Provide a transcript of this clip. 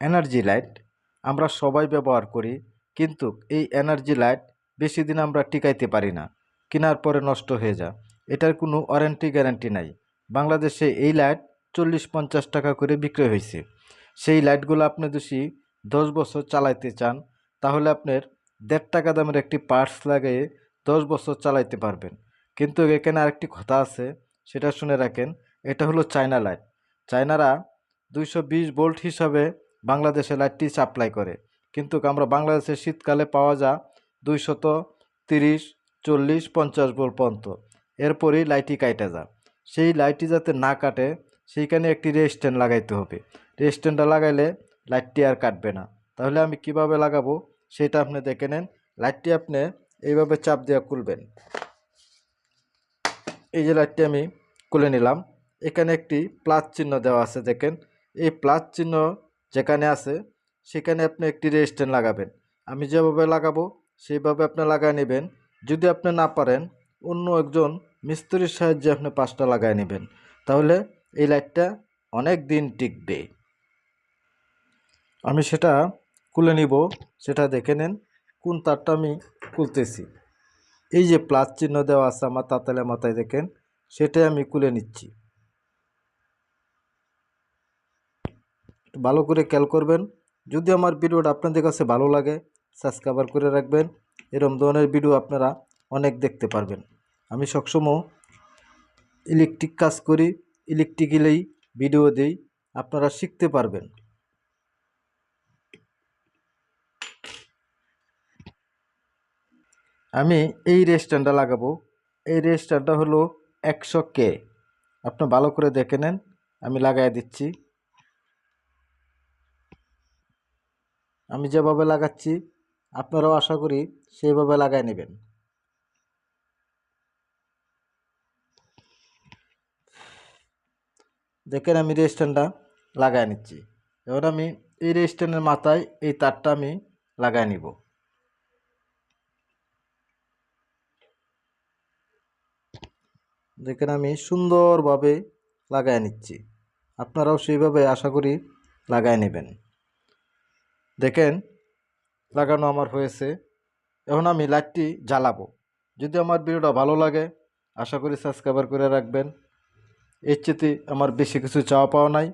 Energy light আমরা সবাই ব্যবহার করি, কিন্তু এই এনার্জি লাইট বেশি দিন আমরা টিকাইতে পারি না, কেনার পরে নষ্ট হয়ে যায়। এটার কোনো ওয়ারেন্টি গ্যারান্টি নাই। বাংলাদেশে এই লাইট চল্লিশ পঞ্চাশ টাকা করে বিক্রি হয়েছে। সেই লাইটগুলো আপনি যদি দশ বছর চালাইতে চান, তাহলে আপনার দেড় টাকা দামের একটি পার্টস লাগিয়ে দশ বছর চালাইতে পারবেন। কিন্তু এখানে আরেকটি কথা আছে, সেটা শুনে রাখেন, এটা হলো চায়না লাইট চায়নারা দুইশো বিশ ভোল্ট হিসাবে বাংলাদেশে লাইটটি সাপ্লাই করে। কিন্তু আমরা বাংলাদেশে শীতকালে পাওয়া যা দুইশত তিরিশ, চল্লিশ, পঞ্চাশ ভোল্ট পর্যন্ত। এরপরেই লাইটটি কাইটা যা সেই লাইটটি যাতে না কাটে, সেইখানে একটি রেস্ট্যান্ড লাগাইতে হবে। রেস্ট্যান্ডটা লাগাইলে লাইটটি আর কাটবে না। তাহলে আমি কীভাবে লাগাবো সেটা আপনি দেখে নেন। লাইটটি আপনি এইভাবে চাপ দিয়ে খুলবেন। এই যে লাইটটি আমি খুলে নিলাম। এখানে একটি প্লাস চিহ্ন দেওয়া আছে, দেখেন। এই প্লাস চিহ্ন যেখানে আছে, সেখানে আপনি একটি রেজিস্ট্যান্ট লাগাবেন। আমি যেভাবে লাগাবো, সেইভাবে আপনি লাগায় নেবেন। যদি আপনি না পারেন, অন্য একজন মিস্ত্রির সাহায্যে আপনি পাঁচটা লাগায় নেবেন। তাহলে এই লাইটটা অনেক দিন টিকবে। আমি সেটা খুলে নিব। সেটা দেখে নেন, কোন তারটা আমি খুলতেছি। এই যে প্লাস চিহ্ন দেওয়া আছে আমার তাতালে মাথায় দেখেন, সেটাই আমি খুলে নিচ্ছি। ভালো করে খেয়াল করবেন। যদি আমার ভিডিওটা আপনাদের কাছে ভালো লাগে, সাবস্ক্রাইবার করে রাখবেন। এরম ধরনের ভিডিও আপনারা অনেক দেখতে পারবেন। আমি সবসময় ইলেকট্রিক কাজ করি ইলেকট্রিক্যালেই ভিডিও দিই, আপনারা শিখতে পারবেন। আমি এই রেস্ট্যান্ডটা লাগাবো। এই রেস্ট্যান্ডটা হলো একশো কে। আপনি ভালো করে দেখে নেন, আমি লাগাই দিচ্ছি। আমি যেভাবে লাগাচ্ছি, আপনারাও আশা করি সেইভাবে লাগাই নেবেন। দেখেন আমি রেস্ট্যান্ডটা লাগাই নিচ্ছি। এবার আমি এই রেস্ট্যান্ডের মাথায় এই তারটা আমি লাগাই নিব। দেখেন আমি সুন্দরভাবে লাগাই নিচ্ছি। আপনারাও সেইভাবে আশা করি লাগাই নেবেন। দেখেন, লাগানো আমার হয়েছে, এখন আমি লাইটটি জ্বালাবো। যদি আমার ভিডিওটা ভালো লাগে, আশা করি সাবস্ক্রাইবার করে রাখবেন। এর চেয়ে আমার বেশি কিছু চাওয়া পাওয়া নাই।